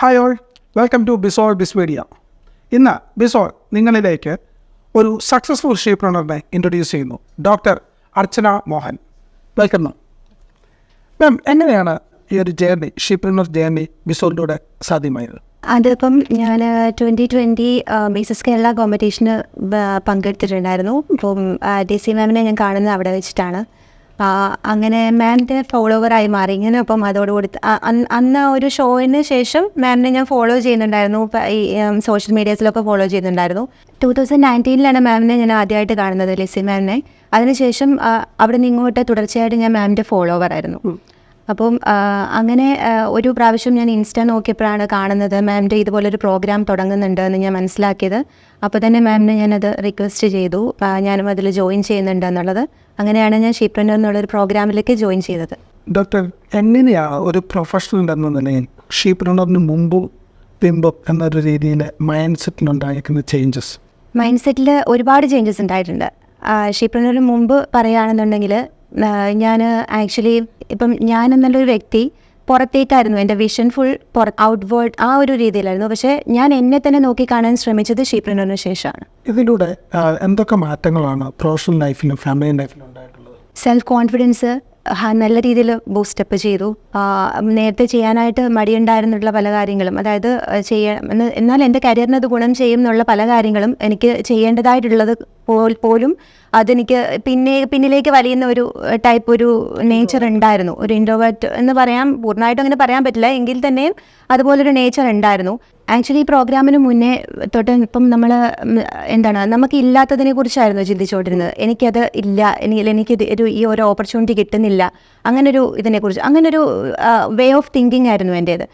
Hi all welcome to ബിസോൾ ബിസ്മീഡിയ ഇന്ന് ബിസോൾ നിങ്ങളിലേക്ക് ഒരു സക്സസ്ഫുൾ ഷീപ്രണറിനെ ഇൻട്രൊഡ്യൂസ് ചെയ്യുന്നു doctor Archana Mohan. Welcome ma'am ma'am എങ്ങനെയാണ് ഈ ഒരു ജേർണി ഷീപ്രണർ ജേർണി ബിസോളിലൂടെ സാധ്യമായത്? അതിപ്പം ഞാൻ ട്വന്റി ട്വന്റി ബേസിസ് കേരള കോമ്പറ്റീഷന് പങ്കെടുത്തിട്ടുണ്ടായിരുന്നു. അപ്പം ഡി സി മാമിനെ ഞാൻ കാണുന്നത് അവിടെ വെച്ചിട്ടാണ്. അങ്ങനെ മാമിന്റെ ഫോളോവറായി മാറി. ഇങ്ങനെ അപ്പം അതോടുകൂടി അ- അന്ന് ഒരു ഷോയിന് ശേഷം മാമിനെ ഞാൻ ഫോളോ ചെയ്യുന്നുണ്ടായിരുന്നു. ഈ സോഷ്യൽ മീഡിയസിലൊക്കെ ഫോളോ ചെയ്യുന്നുണ്ടായിരുന്നു. ടൂ തൗസൻഡ് നയന്റീനിലാണ് മാമിനെ ഞാൻ ആദ്യമായിട്ട് കാണുന്നത് ലിസി മാമിനെ. അതിനുശേഷം അവിടെ നിന്ന് ഇങ്ങോട്ട് തുടർച്ചയായിട്ട് ഞാൻ മാമിന്റെ ഫോളോവറായിരുന്നു അപ്പം അങ്ങനെ ഒരു പ്രാവശ്യം ഞാൻ ഇൻസ്റ്റ നോക്കിയപ്പോഴാണ് കാണുന്നത് മാമിന്റെ ഇതുപോലൊരു പ്രോഗ്രാം തുടങ്ങുന്നുണ്ട് എന്ന് ഞാൻ മനസ്സിലാക്കിയത്. അപ്പോൾ തന്നെ മാമിനെ ഞാനത് റിക്വസ്റ്റ് ചെയ്തു. ഞാനും അതിൽ ജോയിൻ ചെയ്യുന്നുണ്ട് എന്നുള്ളത്. അങ്ങനെയാണ് ഞാൻ ഷീപ്രനർ എന്നുള്ളൊരു പ്രോഗ്രാമിലേക്ക് ജോയിൻ ചെയ്തത്. ഡോക്ടർ എങ്ങനെയാണ് ഒരു പ്രൊഫഷണൽ എന്ന നിലയിൽ ഷീപ്പ് റണ്ണറിന് മുമ്പും പിമ്പും എന്നൊരു രീതിയിൽ മൈൻഡ് സെറ്റിലുണ്ടായിരിക്കുന്ന ചേഞ്ചസ് മൈൻഡ് സെറ്റിൽ ഒരുപാട് ചേഞ്ചസ് ഉണ്ടായിട്ടുണ്ട്. ഷീപ്രനറിന് മുമ്പ് പറയുകയാണെന്നുണ്ടെങ്കിൽ ഞാൻ ആക്ച്വലി ഇപ്പം ഞാൻ എന്നുള്ളൊരു വ്യക്തി പുറത്തേക്കായിരുന്നു. എന്റെ വിഷൻ ഫുൾ പുറ ഔട്ട്വേർഡ് ആ ഒരു രീതിയിലായിരുന്നു. പക്ഷേ ഞാൻ എന്നെ തന്നെ നോക്കി കാണാൻ ശ്രമിച്ചത് ഷീപ്രനറിന് ശേഷമാണ്. ഇതിലൂടെ എന്തൊക്കെ മാറ്റങ്ങളാണ് പ്രൊഫഷണൽ ലൈഫിലും ഫാമിലി ലൈഫിലും ഉണ്ടായിട്ടുള്ളത്? സെൽഫ് കോൺഫിഡൻസ് നല്ല രീതിയിൽ ബൂസ്റ്റപ്പ് ചെയ്തു. നേരത്തെ ചെയ്യാനായിട്ട് മടിയുണ്ടായിരുന്നുള്ള പല കാര്യങ്ങളും അതായത് ചെയ്യ എന്നാൽ എന്റെ കരിയറിന് അത് ഗുണം ചെയ്യും എന്നുള്ള പല കാര്യങ്ങളും എനിക്ക് ചെയ്യേണ്ടതായിട്ടുള്ളത് പോൽ- പോലും അതെനിക്ക് പിന്നെ പിന്നിലേക്ക് വലിയുന്ന ഒരു ടൈപ്പ് ഒരു നേച്ചർ ഉണ്ടായിരുന്നു. ഒരു ഇൻട്രോവേർട്ട് എന്ന് പറയാം പൂർണമായിട്ടും അങ്ങനെ പറയാൻ പറ്റില്ല. എങ്കിൽ തന്നെയും അതുപോലൊരു നേച്ചർ ഉണ്ടായിരുന്നു. ആക്ച്വലി ഈ പ്രോഗ്രാമിന് മുന്നേ തൊട്ട് ഇപ്പം നമ്മൾ എന്താണ് നമുക്ക് ഇല്ലാത്തതിനെ കുറിച്ചായിരുന്നു ചിന്തിച്ചുകൊണ്ടിരുന്നത്. എനിക്കത് ഇല്ല എനിക്ക് എനിക്ക് ഒരു ഈ ഒരു ഓപ്പർച്യൂണിറ്റി കിട്ടുന്നില്ല. അങ്ങനൊരു ഇതിനെക്കുറിച്ച് അങ്ങനൊരു വേ ഓഫ് തിങ്കിങ് ആയിരുന്നു എന്റേത്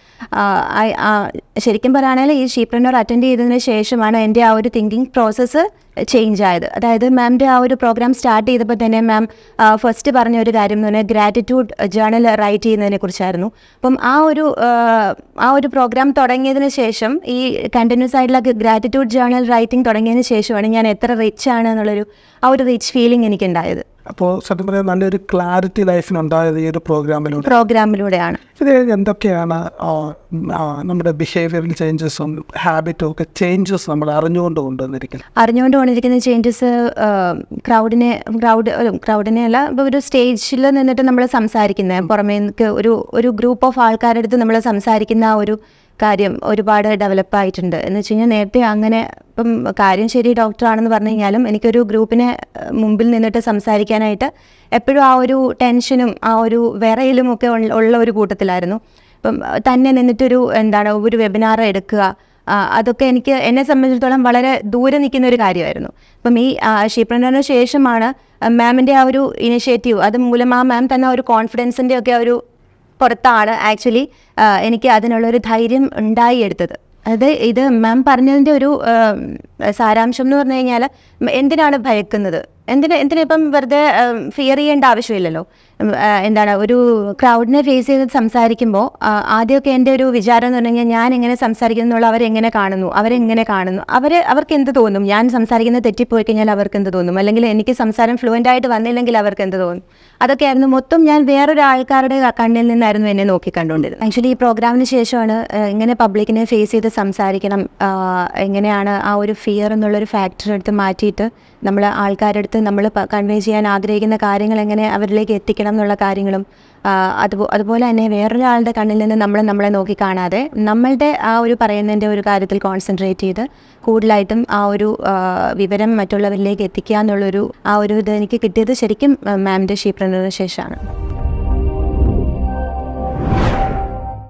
ശരിക്കും പറയുകയാണെങ്കിൽ ഈ ഷീപ്രനോട് അറ്റൻഡ് ചെയ്തതിന് ശേഷമാണ് എന്റെ ആ ഒരു തിങ്കിങ് പ്രോസസ്സ് ചേഞ്ച് ആയത്. അതായത് മാമിന്റെ ആ ഒരു പ്രോഗ്രാം സ്റ്റാർട്ട് ചെയ്തപ്പോൾ തന്നെ മാം ഫസ്റ്റ് പറഞ്ഞ ഒരു കാര്യം എന്ന് പറഞ്ഞാൽ ഗ്രാറ്റിറ്റ്യൂഡ് ജേണൽ റൈറ്റ് ചെയ്യുന്നതിനെ കുറിച്ചായിരുന്നു. അപ്പം ആ ഒരു ആ, ഒരു പ്രോഗ്രാം തുടങ്ങിയതിന് ശേഷം ഈ കണ്ടിന്യൂസ് ആയിട്ടുള്ള ഗ്രാറ്റിറ്റ്യൂഡ് ജേണൽ റൈറ്റിംഗ് തുടങ്ങിയതിന് ശേഷമാണ് ഞാൻ എത്ര റിച്ച് ആണ് എന്നുള്ളൊരു ആ ഒരു റിച്ച് ഫീലിംഗ് എനിക്കുണ്ടായത്. അപ്പോൾ സത്യം പറയാൻ നല്ലൊരു ക്ലാരിറ്റി ലൈഫിനുണ്ടായത് ഈ ഒരു പ്രോഗ്രാമിലൂടെ പ്രോഗ്രാമിലൂടെയാണ്. ഇത് എന്തൊക്കെയാണ് നമ്മുടെ ബിഹേവിയറൽ ചേഞ്ചസും ഹാബിറ്റും ഒക്കെ ചേഞ്ചസ് നമ്മൾ അറിഞ്ഞുകൊണ്ട് കൊണ്ടുവന്നിരിക്കുന്നത്? അറിഞ്ഞുകൊണ്ട് കൊണ്ടിരിക്കുന്ന ചേഞ്ചസ് ക്രൗഡിനെ ക്രൗഡ് ക്രൗഡിനെ അല്ല ഇപ്പോൾ ഒരു സ്റ്റേജിൽ നിന്നിട്ട് നമ്മൾ സംസാരിക്കുന്നത് പുറമേക്ക് ഒരു ഒരു ഗ്രൂപ്പ് ഓഫ് ആൾക്കാരുടെ അടുത്ത് നമ്മൾ സംസാരിക്കുന്ന ഒരു കാര്യം ഒരുപാട് ഡെവലപ്പ് ആയിട്ടുണ്ട്. എന്ന് വെച്ച് കഴിഞ്ഞാൽ നേരത്തെ അങ്ങനെ ഇപ്പം കാര്യം ശരി ഡോക്ടറാണെന്ന് പറഞ്ഞു കഴിഞ്ഞാലും എനിക്കൊരു ഗ്രൂപ്പിനെ മുമ്പിൽ നിന്നിട്ട് സംസാരിക്കാനായിട്ട് എപ്പോഴും ആ ഒരു ടെൻഷനും ആ ഒരു വിറയിലും ഒക്കെ ഉള്ള ഉള്ള ഒരു കൂട്ടത്തിലായിരുന്നു. ഇപ്പം തന്നെ നിന്നിട്ടൊരു എന്താണ് ഒരു വെബിനാർ എടുക്കുക അതൊക്കെ എനിക്ക് എന്നെ സംബന്ധിച്ചിടത്തോളം വളരെ ദൂരെ നിൽക്കുന്ന ഒരു കാര്യമായിരുന്നു. അപ്പം ഈ ഷീപ്രനറിന് ശേഷമാണ് മാമിന്റെ ആ ഒരു ഇനിഷ്യേറ്റീവ് അത് മൂലം ആ മാം തന്നെ ഒരു കോൺഫിഡൻസിന്റെ ഒക്കെ ഒരു പുറത്താണ് ആക്ച്വലി എനിക്ക് അതിനുള്ളൊരു ധൈര്യം ഉണ്ടായി എടുത്തത്. അത് ഇത് മാം പറഞ്ഞതിന്റെ ഒരു സാരാംശം എന്ന് പറഞ്ഞു കഴിഞ്ഞാൽ എന്തിനാണ് ഭയക്കുന്നത്? എന്തിനാ എന്തിനാ ഇപ്പം വെറുതെ ഫിയർ ചെയ്യേണ്ട ആവശ്യമില്ലല്ലോ? എന്താണ് ഒരു ക്രൗഡിനെ ഫേസ് ചെയ്ത് സംസാരിക്കുമ്പോൾ ആദ്യമൊക്കെ എന്റെ ഒരു വിചാരം എന്ന് പറഞ്ഞാൽ ഞാൻ എങ്ങനെ സംസാരിക്കുന്നു എന്നുള്ള അവരെങ്ങനെ കാണുന്നു അവരെങ്ങനെ കാണുന്നു അവർ അവർക്ക് എന്ത് തോന്നും? ഞാൻ സംസാരിക്കുന്നത് തെറ്റിപ്പോയി കഴിഞ്ഞാൽ അവർക്ക് എന്ത് തോന്നും? അല്ലെങ്കിൽ എനിക്ക് സംസാരം ഫ്ലുവന്റ് ആയിട്ട് വന്നില്ലെങ്കിൽ അവർക്ക് എന്ത് തോന്നും? അതൊക്കെയായിരുന്നു. മൊത്തം ഞാൻ വേറൊരു ആൾക്കാരുടെ കണ്ണിൽ നിന്നായിരുന്നു എന്നെ നോക്കി കണ്ടുകൊണ്ടിരുന്നത് ആക്ച്വലി ഈ പ്രോഗ്രാമിന് ശേഷമാണ് ഇങ്ങനെ പബ്ലിക്കിനെ ഫേസ് ചെയ്ത് സംസാരിക്കണം എങ്ങനെയാണ് ആ ഒരു ഫിയർ എന്നുള്ളൊരു ഫാക്ടർ എടുത്ത് മാറ്റിയിട്ട് നമ്മൾ ആൾക്കാരുടെ അടുത്ത് നമ്മൾ കൺവേ ചെയ്യാൻ ആഗ്രഹിക്കുന്ന കാര്യങ്ങൾ എങ്ങനെ അവരിലേക്ക് എത്തിക്കണം എന്നുള്ള കാര്യങ്ങളും അതുപോ അതുപോലെ തന്നെ വേറൊരാളുടെ കണ്ണിൽ നിന്ന് നമ്മൾ നമ്മളെ നോക്കി കാണാതെ നമ്മളുടെ ആ ഒരു പറയുന്നതിന്റെ ഒരു കാര്യത്തിൽ കോൺസെൻട്രേറ്റ് ചെയ്ത് കൂടുതലായിട്ടും ആ ഒരു വിവരം മറ്റുള്ളവരിലേക്ക് എത്തിക്കുക എന്നുള്ളൊരു ആ ഒരു ഇത് എനിക്ക് കിട്ടിയത് ശരിക്കും മാമിന്റെ ഷീപ്രനറിന് ശേഷമാണ്.